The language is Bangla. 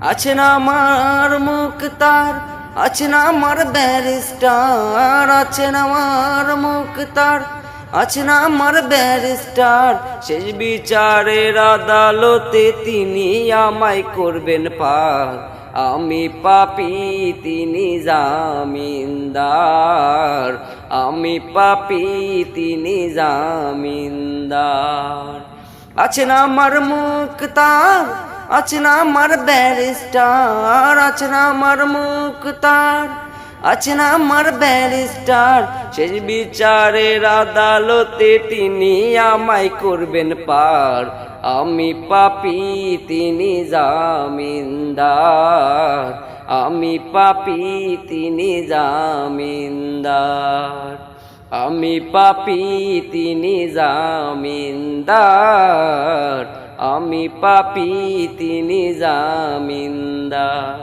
আছে না আমার মুক্তার আছে না আমার ব্যারিস্টার, আছে না আমার মুক্তার আছে না আমার ব্যারিস্টার। শেষ বিচারের আদালতে তিনি আমায় করবেন পার, আমি পাপি, তিনি জামিনদার। আমি পাপি, তিনি জামিনদার। আছে না আমার মুক্তার আছে না আমার ব্যারিস্টার আছে আমার মুক্তার আছে না আমার ব্যারিস্টার। শেষ বিচারের আদালতে তিনি আমায় করবেন পার, আমি পাপি, তিনি জামিনদার। আমি পাপি, তিনি জামিনদার। আমি পাপি, তিনি জামিনদার। আমি পাপি তিনি জামিনদার।